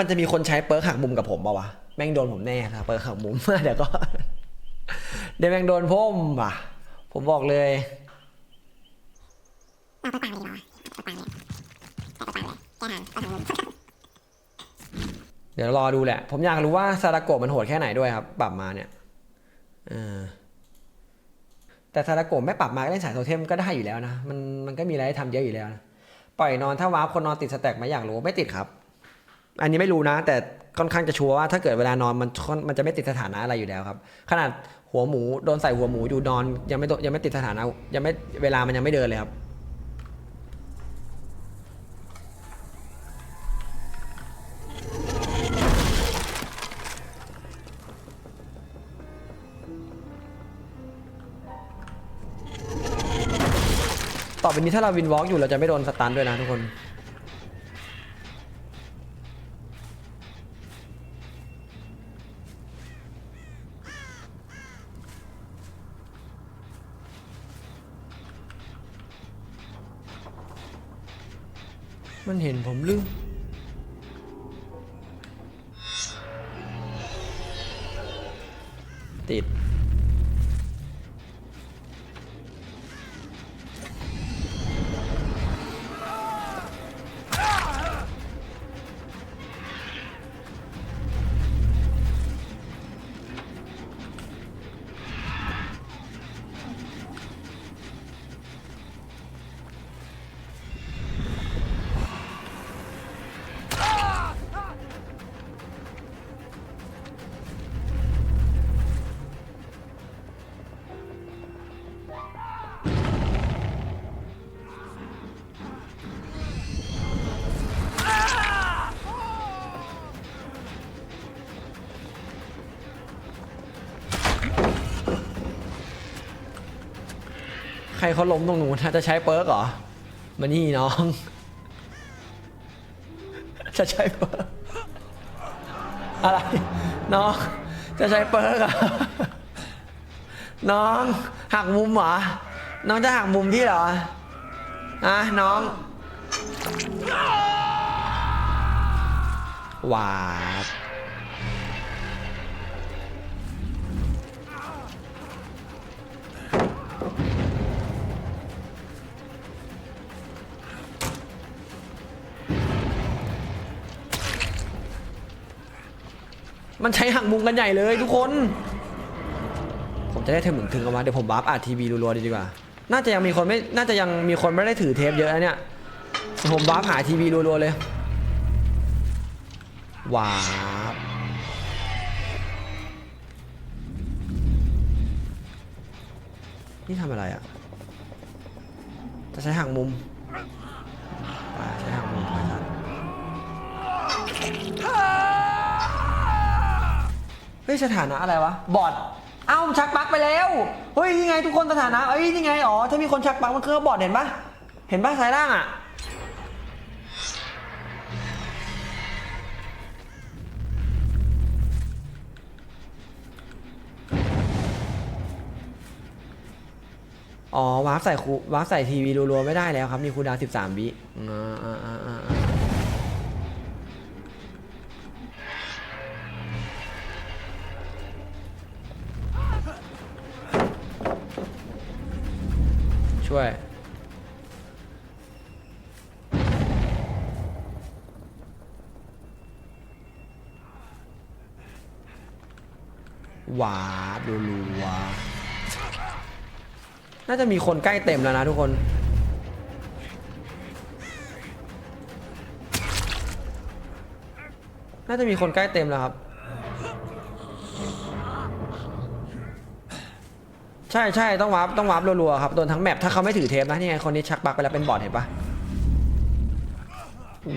มันจะมีคนใช้เปิร์กหักมุมกับผมเปล่าวะแม่งโดนผมแน่ครับเปิร์กหักมุม เดี๋ยวก็ เดี๋ยวแม่งโดนผมว่ะ ผมบอกเลยเอาไปปางเลยเหรอไปปากเลยไปปากเลยแกหันไปทางมุมเดี๋ยวรอดูแหละ ผมอยากรู้ว่าซาดาโกะมันโหดแค่ไหนด้วยครับ ปรับมาเนี่ยอแต่ซาดาโกะไม่ปรับมาก็เล่นสายโทเทมก็ได้อยู่แล้วนะ มันมันก็มีอะไรให้ทำเยอะอยู่แล้วนะ ปล่อยนอนถ้าวาร์ปคนนอนติดสแต็กไหมอยากรู้ไม่ติดครับ อันนี้ไม่รู้นะ แต่ค่อนข้างจะชัวร์ว่าถ้าเกิดเวลานอนมันมันจะไม่ติดสถานะอะไรอยู่แล้วครับ ขนาดหัวหมูโดนใส่หัวหมูอยู่นอน ยังไม่ยังไม่ติดสถานะยังไม่เวลามันยังไม่เดินเลยครับต่อไปนี้ถ้าเราวินวอล์กอยู่เราจะไม่โดนสตันด้วยนะทุกคน มันเห็นผมลืมติด ใครเขาล้มตรงนู้นจะใช้เปิร์กเหรอมานี่น้อง จะใช้เปิร์กอะไร น้อง จะใช้เปิร์กเหรอน้องหักมุมเหรอ น้องจะหักมุมพี่เหรออะน้อง หวาด มันใช้หักมุมกันใหญ่เลยทุกคน ผมจะได้เทมถึงถึงออกมาเดี๋ยวผมวาร์ปอาร์ทีวีรัวๆดีกว่า น่าจะยังมีคนไม่ น่าจะยังมีคนไม่ได้ถือเทปเยอะนะเนี่ย ผมวาร์ปหาทีวีรัวๆเลย ว้าร์ปนี่ทำอะไรอะ จะใช้หักมุมไปใช้หักมุมไปครับ ฮ้ยสถานะอะไรวะ บอดเอ้าชักปลั๊กไปแล้ว เฮ้ยนี่ไงทุกคนสถานะเอ้ยนี่ไงอ๋อถ้ามีคนชักปลั๊กมันคือบอดเห็นปะเห็นปะซ้ายล่างอะ อ๋อวาร์ปใส่คูวาร์ปใส่ทีวีรัวๆไม่ได้แล้วครับ มีคูลดาวน์13 วิอ่าอ่าอ่า ช่วยวาร์ปรัวน่าจะมีคนใกล้เต็มแล้วนะทุกคน น่าจะมีคนใกล้เต็มแล้วครับ ใช่ใช่ต้องวาร์ปต้องวาร์ปรัวๆครับโดนทั้งแมปถ้าเขาไม่ถือเทปนะนี่ไงคนนี้ชักบักไปแล้วเป็นบอดเห็นปะ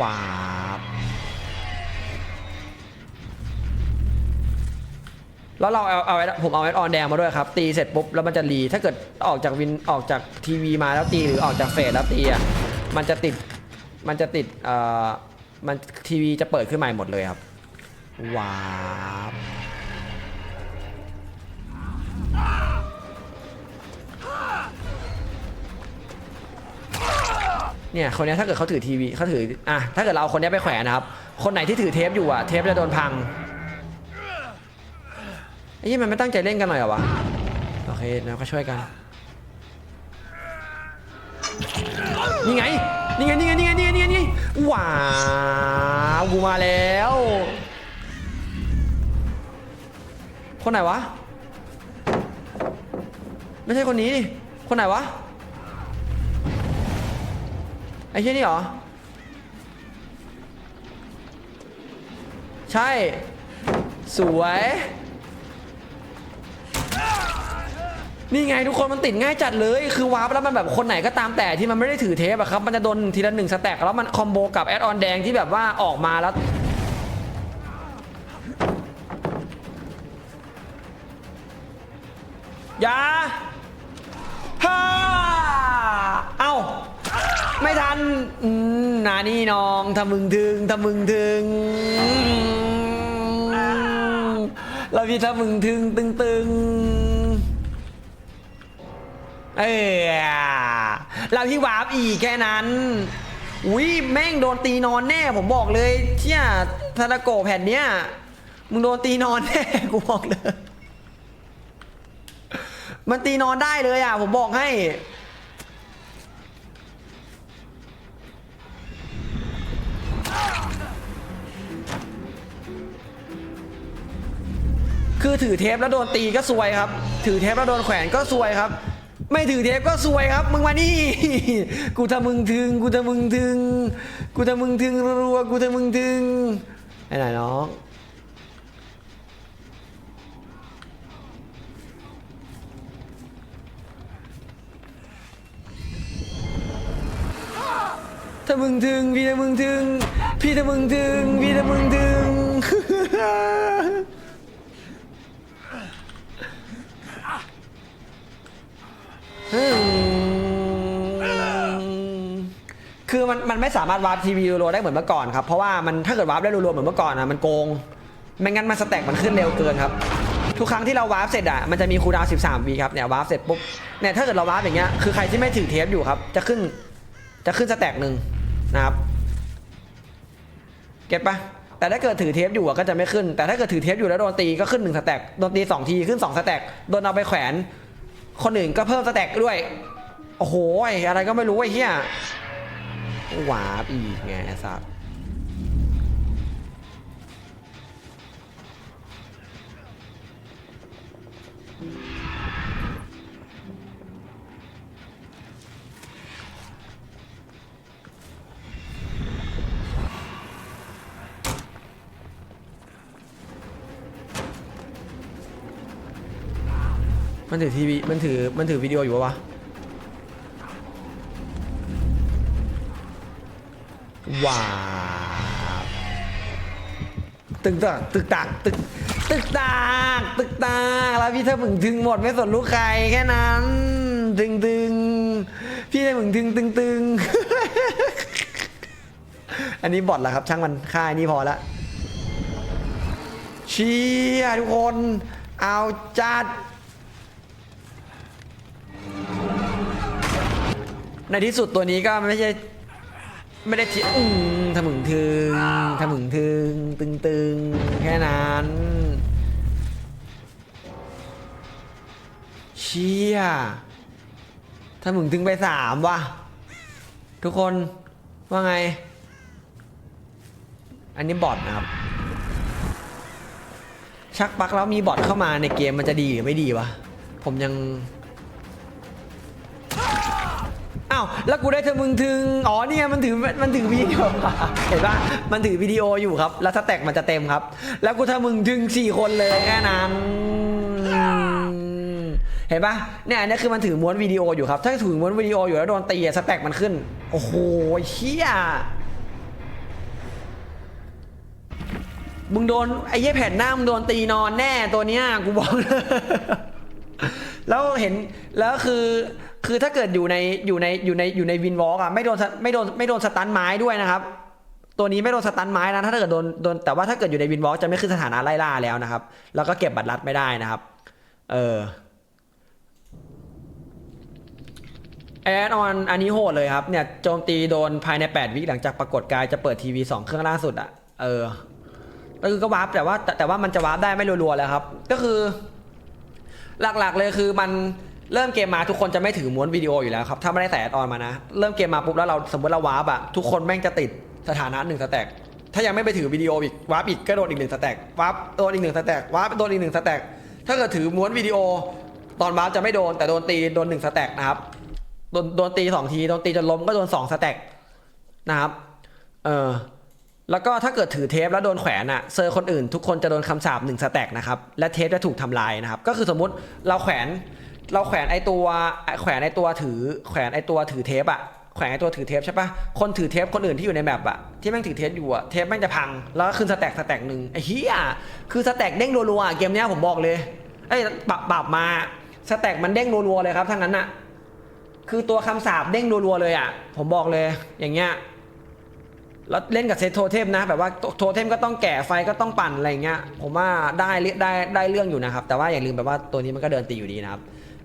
วาร์ปแล้วเราเอาเอาผมเอาไว้ออนแดงมาด้วยครับ ตีเสร็จปุ๊บแล้วมันจะรีถ้าเกิดออกจากวินออกจากทีวีมาแล้วตีหรือออกจากเฟสแล้วตีอะมันจะติดมันจะติดเอ่อมันทีวีจะเปิดขึ้นใหม่หมดเลยครับวาร์ เนี่ยคนเนี้ยถ้าเกิดเขาถือทีวีเขาถืออะถ้าเกิดเราเอาคนเนี้ยไปแขวนนะครับ คนไหนที่ถือเทปอยู่อะเทปจะโดนพังไอ้ยี่มันไม่ตั้งใจเล่นกันหน่อยเหรอวะโอเคแล้วก็ช่วยกันนี่ไงนี่ไงนี่ไงนี่ไงนี่ไงนี่ไงนี่ไงว้าวกูมาแล้ว คนไหนวะ ไม่ใช่คนนี้ดิคนไหนวะ ไอ้เช่ยนี่เหรอ ใช่ สวย นี่ไงทุกคนมันติดง่ายจัดเลย คือวาร์ปแล้วมันแบบคนไหนก็ตามแต่ที่มันไม่ได้ถือเทปอะครับ มันจะโดนทีละหนึ่งสแต็กแล้วมันคอมโบกับแอดออนแดงที่แบบว่าออกมาแล้วอย่าฮ่าเอ้า ไม่ทัน อืมนานี่น้องถ้ามึงถึงถ้ามึงถึงเราพี่ถ้ามึงถึงตึงตึงเออเราพี่วาร์ปอีกแค่นั้นอุ้ยแม่งโดนตีนอนแน่ผมบอกเลยเที่ยทาราโกแผ่นเนี้ยมึงโดนตีนอนแน่กูบอกเลย มันตีนอนได้เลยอะ ผมบอกให้ คือถือเทปแล้วโดนตีก็ซวยครับ ถือเทปแล้วโดนแขวนก็ซวยครับ ไม่ถือเทปก็ซวยครับ มึงมานี่ กูทำมึงถึง กูทำมึงถึง กูทำมึงถึงรัวกูทำมึงถึงไอ้ไหนน้องถ้ามึงถึงพี่ถ้ามึงถึงพี่ถ้ามึงถึงพี่ถ้ามึงถึง มันมันไม่สามารถวาร์ปทีวีรัวๆได้เหมือนเมื่อก่อนครับ เพราะว่ามันถ้าเกิดวาร์ปได้รัวๆเหมือนเมื่อก่อนนะมันโกง ไม่งั้นมันสแต็กมันขึ้นเร็วเกินครับ ทุกครั้งที่เราวาร์ปเสร็จอะมันจะมีคูลดาวน์13วีครับเนี่ยวาร์ปเสร็จปุ๊บเนี่ยถ้าเกิดเราวาร์ปอย่างเงี้ยคือใครที่ไม่ถือเทปอยู่ครับ จะขึ้นจะขึ้นสแต็กหนึ่งนะครับเก็ตปะแต่ถ้าเกิดถือเทปอยู่อะก็จะไม่ขึ้น แต่ถ้าเกิดถือเทปอยู่แล้วโดนตีก็ขึ้นหนึ่งสแต็กโดนตีสองทีขึ้นสองสแต็กโดนเอาไปแขวน คนอื่นก็เพิ่มสแต็กด้วย โอ้โหอะไรก็ไม่รู้ไอ้เหี้ย วาบอีกไงไอ้สัสมันถือทีวีมันถือ มันถือวิดีโออยู่ปะวะ ว้าตึกตักตึกตักตึกตึกตักตึกตักแล้วพี่ถ้ามึงถึงหมดไม่สนลูกใครแค่นั้นตึงตึงพี่ถ้ามึงถึงตึงตึงอันนี้บอทแหละครับ ช่างมันค่ายนี้พอละเชียทุกคน เอาจัด ในที่สุดตัวนี้ก็ไม่ใช่ ไม่ได้ที่อืมทะมึงถึงทะมึงถึง ตึงตึงแค่นั้นเชี่ยถ้ามึงถึงไปสามว่ะ ทุกคนว่าไง อันนี้บอทนะครับ ชักปักแล้วมีบอทเข้ามาในเกมมันจะดีหรือไม่ดีวะ ผมยังาวแล้วกูได้เธอมึงถึงอ๋อเนี่ยมันถือมันถือวิดีโอเห็นปะมันถือวิดีโออยู่ครับ แล้วสแต็กมันจะเต็มครับ แล้วกูเธอมึงถึงสี่คนเลยแค่นั้นเห็นปะเนี่ยอันนี้คือมันถือม้วนวิดีโออยู่ครับ ถ้าถือม้วนวิดีโออยู่แล้วโดนตีอะสแต็กมันขึ้น โอ้โหเชี่ยมึงโดนไอ้เหี้แผ่นหน้ามึงโดนตีนอนแน่ตัวเนี้ยกูบอกเลยแล้วเห็นแล้วคือ คือถ้าเกิดอยู่ในอยู่ในอยู่ในอยู่ในวินวอล์กอะไม่โดนไม่โดนไม่โดนสตันไม้ด้วยนะครับ ตัวนี้ไม่โดนสตันไม้นะถ้าเกิดโดนโดนแต่ว่าถ้าเกิดอยู่ในวินวอล์กจะไม่ขึ้นสถานะไล่ล่าแล้วนะครับ แล้วก็เก็บบัตรลัดไม่ได้นะครับ เออแอดออนอันนี้โหดเลยครับเนี่ยโจมตีโดนภายใน 8 วิหลังจากปรากฏกายจะเปิดทีวี2เครื่องล่าสุดอะเออก็คือก็วาร์ปแต่ว่าแต่ว่ามันจะวาร์ปได้ไม่รัวๆแล้วครับ ก็คือ หลักๆเลยคือมัน เริ่มเกมมาทุกคนจะไม่ถือม้วนวิดีโออยู่แล้วครับถ้าไม่ได้ใส่แอดออนมานะ เริ่มเกมมาปุ๊บแล้วเราสมมติเราวาร์ปอะทุกคนแม่งจะติดสถานะหนึ่งสแต็กถ้ายังไม่ไปถือวิดีโออีกวาร์ปอีกก็โดนอีกหนึ่งสแต็กวาร์ปโดนอีกหนึ่งสแต็กวาร์ปโดนอีกหนึ่งสแต็กถ้าเกิดถือม้วนวิดีโอ ตอนวาร์ปจะไม่โดนแต่โดนตีโดนหนึ่งสแต็กนะครับโดนโดนตีสองทีโดนตีจนล้มก็โดนสองสแต็กนะครับเออแล้วก็ถ้าเกิดถือเทปแล้วโดนแขวนอะเซอร์คนอื่น ทุกคนจะโดนคำสาปหนึ่งสแต็กนะครับและเทปจะถูกทำลายนะครับก็คือสมมุติเราแขวน เราแขวนไอตัวแขวนไอตัวถือ แขวนไอตัวถือเทปอะแขวนไอตัวถือเทปใช่ปะคนถือเทปคนอื่นที่อยู่ในแมปอะที่แม่งถือเทปอยู่อะเทปแม่งจะพัง แล้วก็ขึ้นสแต็กสแต็กหนึ่งไอ้เหี้ยคือสแต็กเด้งรัวๆอะเกมเนี้ยผมบอกเลยไอ้ปรับปรับมาสแต็กมันเด้งรัวๆเลยครับทั้งนั้นอะคือตัวคำสาปเด้งรัวๆเลยอะผมบอกเลยอย่างเงี้ยแล้วเล่นกับเซตโทเทมนะแบบว่าโทเทมก็ต้องแก่ไฟก็ต้องปั่นอะไรเงี้ยผมว่าได้ได้ได้เรื่องอยู่นะครับ แต่ว่าอย่าลืมแบบว่าตัวนี้มันก็เดินตีอยู่ดีนะครับ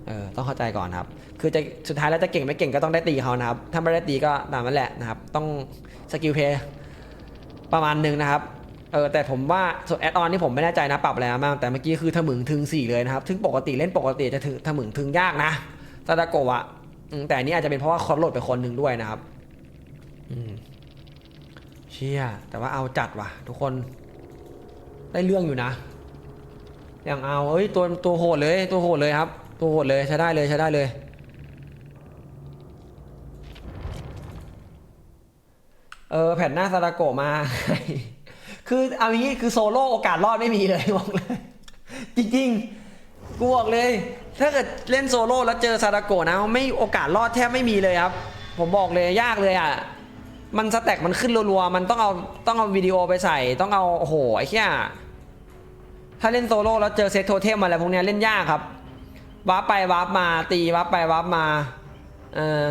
เออต้องเข้าใจก่อนครับ คือจะสุดท้ายแล้วจะเก่งไม่เก่งก็ต้องได้ตีเขานะครับ ถ้าไม่ได้ตีก็ตามนั้นแหละนะครับ ต้องสกิลเพย์ประมาณหนึ่งนะครับ เออแต่ผมว่าส่วนแอดออนนี่ผมไม่แน่ใจนะปรับอะไรมาบ้างแต่เมื่อกี้คือถมึงถึงสี่เลยนะครับ ซึ่งปกติเล่นปกติจะถึงถมึงถึงยากนะซาดาโกะอะแต่อันนี้อาจจะเป็นเพราะว่าคอร์โหลดไปคนหนึ่งด้วยนะครับเชี่ยแต่ว่าเอาจัดว่ะ ทุกคนได้เรื่องอยู่นะ อย่างเอาเอ้ยตัวตัวโหดเลยตัวโหดเลยครับ ตัวโหดเลยใช้ได้เลยใช้ได้เลย เออแผ่นหน้าซาดาโกมา คือเอางนี้คือโซโล่โอกาสรอดไม่มีเลยบอกเลย จริงๆกูบอกเลย ถ้าเกิดเล่นโซโล่แล้วเจอซาดาโกนะไม่โอกาสรอดแทบไม่มีเลยครับ ผมบอกเลยยากเลยอะมันสแต็กมันขึ้นรัวๆ มันต้องเอาต้องเอาวิดีโอไปใส่ ต้องเอาโอ้โหไอ้เหี้ยถ้าเล่นโซโล่แล้วเจอเซตโทเทมอะไรพวกเนี้ยเล่นยากครับ วาร์ปไปวาร์ปมา ตีวาร์ปไปวาร์ปมา เออ